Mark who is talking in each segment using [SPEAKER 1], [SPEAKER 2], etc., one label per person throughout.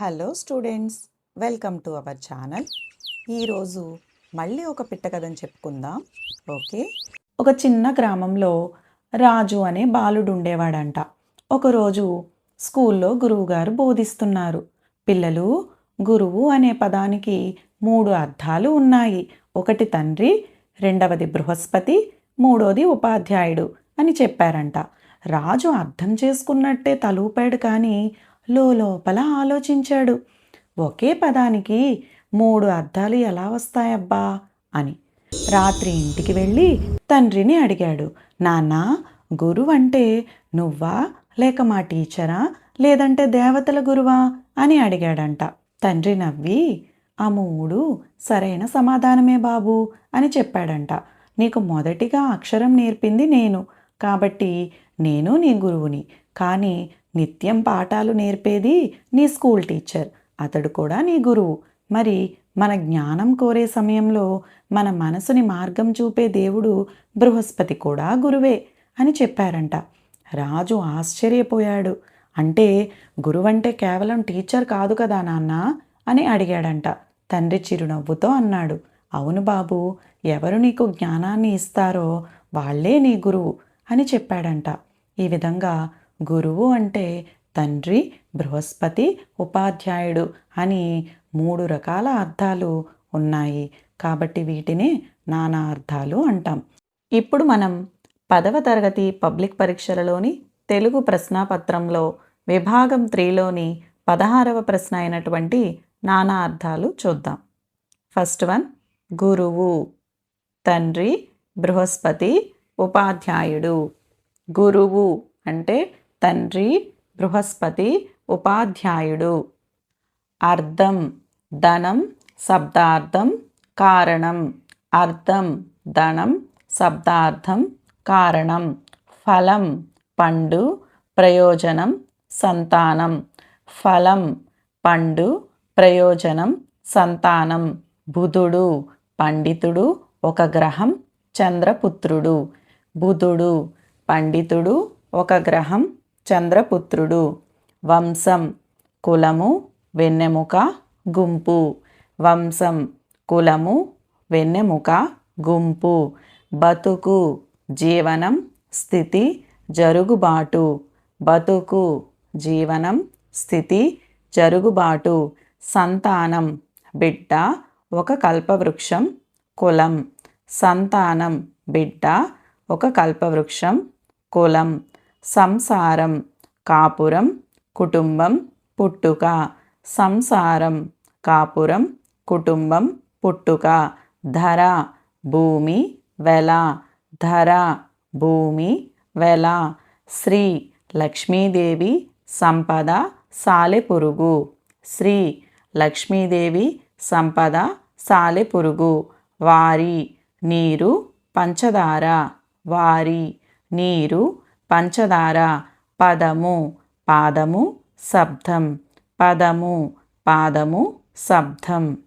[SPEAKER 1] Hello students welcome to our channel. ఈరోజు మళ్ళీ ఒక పిట్ట కథని చెప్పుకుందాం. ఓకే? ఒక చిన్న గ్రామంలో రాజు అనే బాలుడు ఉండేవాడంట. ఒకరోజు స్కూల్లో గురువుగారు బోధిస్తున్నారు. పిల్లలు గురువు అనే పదానికి మూడు అర్థాలు ఉన్నాయి. ఒకటి తండ్రి రెండవది బృహస్పతి మూడోది ఉపాధ్యాయుడు అని చెప్పారంట. రాజు అర్థం చేసుకున్నట్టే తలూపాడు కానీ లోపల ఆలోచించాడు. ఒకే పదానికి మూడు అర్థాలు ఎలా వస్తాయబ్బా? అని. రాత్రి ఇంటికి వెళ్ళి తండ్రిని అడిగాడు. నాన్న గురువు అంటే నువ్వా? లేక మా టీచరా? లేదంటే దేవతల గురువా? అని అడిగాడంట. తండ్రి నవ్వి ఆ మూడు సరైన సమాధానమే బాబు అని చెప్పాడంట. నీకు మొదటిగా అక్షరం నేర్పింది నేను. కాబట్టి నేను నీ గురువుని. కానీ నిత్యం పాఠాలు నేర్పేది నీ స్కూల్ టీచర్. అతడు కూడా నీ గురువు. మరి మన జ్ఞానం కోరే సమయంలో మన మనసుని మార్గం చూపే దేవుడు బృహస్పతి కూడా గురువే అని చెప్పారంట. రాజు ఆశ్చర్యపోయాడు. అంటే గురువంటే కేవలం టీచర్ కాదు కదా నాన్న అని అడిగాడంట. తండ్రి చిరునవ్వుతో అన్నాడు. అవును బాబు ఎవరు నీకు జ్ఞానాన్ని ఇస్తారో వాళ్ళే నీ గురువు అని చెప్పాడంట. ఈ విధంగా గురువు అంటే తండ్రి బృహస్పతి ఉపాధ్యాయుడు అని మూడు రకాల అర్థాలు ఉన్నాయి. కాబట్టి వీటినే నానా అర్థాలు అంటాం. ఇప్పుడు మనం పదవ తరగతి పబ్లిక్ పరీక్షలలోని తెలుగు ప్రశ్నాపత్రంలో విభాగం త్రీలోని పదహారవ ప్రశ్న అయినటువంటి నానా అర్థాలు చూద్దాం. ఫస్ట్ వన్ గురువు తండ్రి బృహస్పతి ఉపాధ్యాయుడు. గురువు అంటే తండ్రి బృహస్పతి ఉపాధ్యాయుడు. అర్థం ధనం శబ్దార్థం కారణం. అర్థం ధనం శబ్దార్థం కారణం. ఫలం పండు ప్రయోజనం సంతానం. ఫలం పండు ప్రయోజనం సంతానం. బుధుడు పండితుడు ఒక గ్రహం చంద్రపుత్రుడు. బుధుడు పండితుడు ఒక గ్రహం చంద్రపుత్రుడు. వంశం కులము వెన్నెముక గుంపు. వంశం కులము వెన్నెముక గుంపు. బతుకు జీవనం స్థితి జరుగుబాటు. బతుకు జీవనం స్థితి జరుగుబాటు. సంతానం బిడ్డ ఒక కల్పవృక్షం కులం. సంతానం బిడ్డ ఒక కల్పవృక్షం కులం. సంసారం కాపురం కుటుంబం పుట్టుక. సంసారం కాపురం కుటుంబం పుట్టుక. ధర భూమి వెల. ధర భూమి వెల. శ్రీ లక్ష్మీదేవి సంపద సాలెపురుగు శ్రీ లక్ష్మీదేవి సంపద సాలెపురుగు వారి నీరు పంచదార. వారి నీరు పంచదార పదము పాదము శబ్దం. పదము పాదము శబ్దం.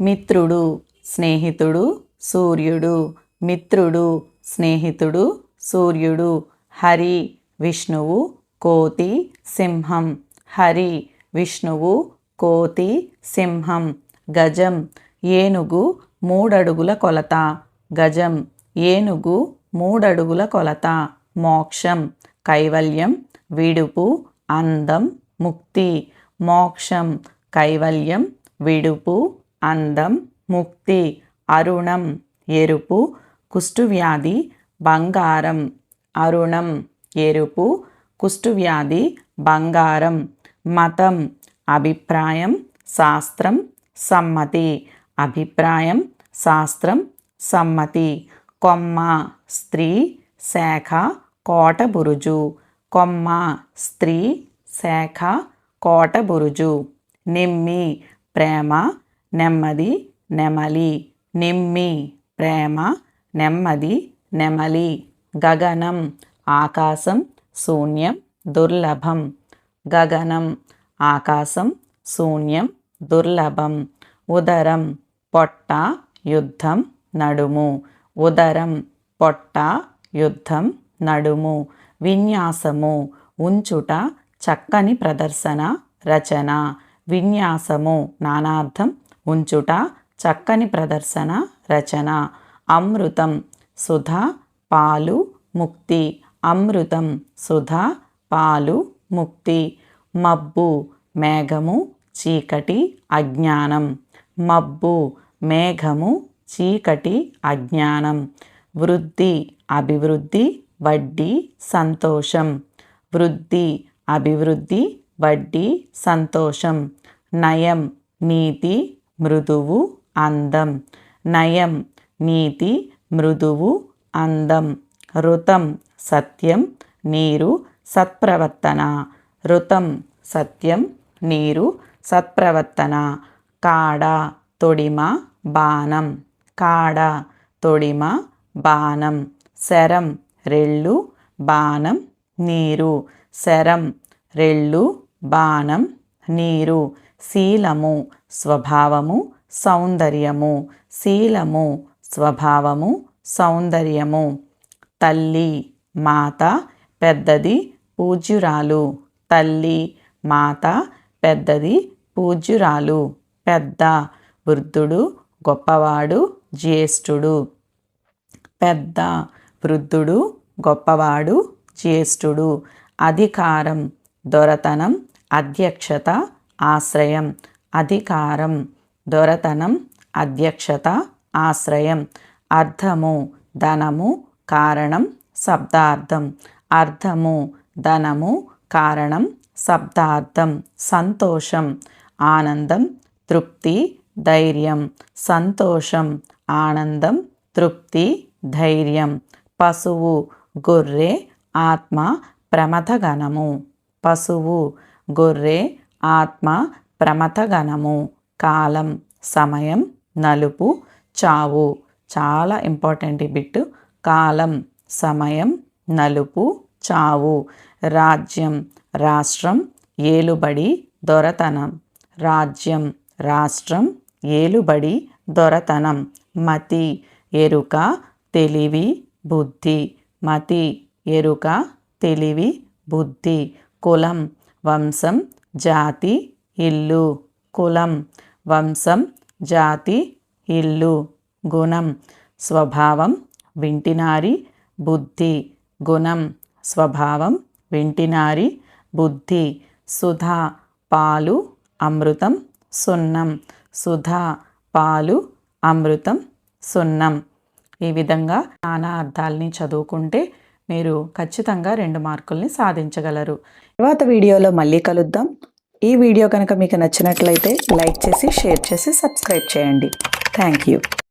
[SPEAKER 1] మిత్రుడు స్నేహితుడు సూర్యుడు. మిత్రుడు స్నేహితుడు సూర్యుడు. హరి విష్ణువు కోతి సింహం. హరి విష్ణువు కోతి సింహం. గజం ఏనుగు మూడడుగుల కొలత. గజం ఏనుగు మూడడుగుల కొలత. మోక్షం కైవల్యం విడుపు అందం ముక్తి. మోక్షం కైవల్యం విడుపు అందం ముక్తి. అరుణం ఎరుపు కుష్ఠువ్యాధి బంగారం. అరుణం ఎరుపు కుష్ఠువ్యాధి బంగారం. మతం అభిప్రాయం శాస్త్రం సమ్మతి. అభిప్రాయం శాస్త్రం సమ్మతి. కొమ్మ స్త్రీ శాఖ కోటబురుజు. కొమ్మ స్త్రీ శాఖ కోటబురుజు. నిమ్మి ప్రేమ నెమ్మది నెమలి. నిమ్మి ప్రేమ నెమ్మది నెమలి. గగనం ఆకాశం శూన్యం దుర్లభం. గగనం ఆకాశం శూన్యం దుర్లభం. ఉదరం పొట్ట యుద్ధం నడుము. ఉదరం పొట్ట యుద్ధం నడుము విన్యాసము ఉంచుట చక్కని ప్రదర్శన రచన విన్యాసము నానార్థం ఉంచుట చక్కని ప్రదర్శన రచన అమృతం సుధ పాలు ముక్తి అమృతం సుధ పాలు ముక్తి మబ్బు మేఘము చీకటి అజ్ఞానం మబ్బు మేఘము చీకటి అజ్ఞానం వృద్ధి అభివృద్ధి వడ్డీ సంతోషం. వృద్ధి అభివృద్ధి వడ్డీ సంతోషం. నయం నీతి మృదువు అందం. నయం నీతి మృదువు అందం. ఋతం సత్యం నీరు సత్ప్రవర్తన. ఋతం సత్యం నీరు సత్ప్రవర్తన. కాడ తొడిమ బాణం. కాడ తొడిమ బాణం. శరం రెళ్ళు బాణం నీరు. శరం రెళ్ళు బాణం నీరు. శీలము స్వభావము సౌందర్యము. శీలము స్వభావము సౌందర్యము. తల్లి మాత పెద్దది పూజ్యురాలు. తల్లి మాత పెద్దది పూజ్యురాలు. పెద్ద వృద్ధుడు గొప్పవాడు జ్యేష్ఠుడు. పెద్ద వృద్ధుడు గొప్పవాడు జ్యేష్ఠుడు అధికారం దొరతనం అధ్యక్షత ఆశ్రయం అధికారం దొరతనం అధ్యక్షత ఆశ్రయం అర్థము ధనము కారణం శబ్దార్థం అర్థము ధనము కారణం శబ్దార్థం సంతోషం ఆనందం తృప్తి ధైర్యం సంతోషం ఆనందం తృప్తి ధైర్యం పశువు గొర్రె ఆత్మ ప్రమథగణము. పశువు గొర్రె ఆత్మ ప్రమథగణము. కాలం సమయం నలుపు చావు. చాలా ఇంపార్టెంట్ ఈ బిట్ కాలం సమయం నలుపు చావు. రాజ్యం రాష్ట్రం ఏలుబడి దొరతనం. రాజ్యం రాష్ట్రం ఏలుబడి దొరతనం. మతి ఎరుక తెలివి బుద్ధి మతి ఎరుక తెలివి బుద్ధి కులం వంశం జాతి ఇల్లు కులం వంశం జాతి ఇల్లు గుణం స్వభావం వింటినారి బుద్ధి గుణం స్వభావం వింటినారి బుద్ధి సుధా పాలు అమృతం సున్నం సుధా పాలు అమృతం సున్నం. ఈ విధంగా నానా అర్థాలని చదువుకుంటే మీరు ఖచ్చితంగా రెండు మార్కుల్ని సాధించగలరు. తర్వాత వీడియోలో మళ్ళీ కలుద్దాం. ఈ వీడియో కనుక మీకు నచ్చినట్లయితే లైక్ చేసి షేర్ చేసి సబ్స్క్రైబ్ చేయండి. Thank you.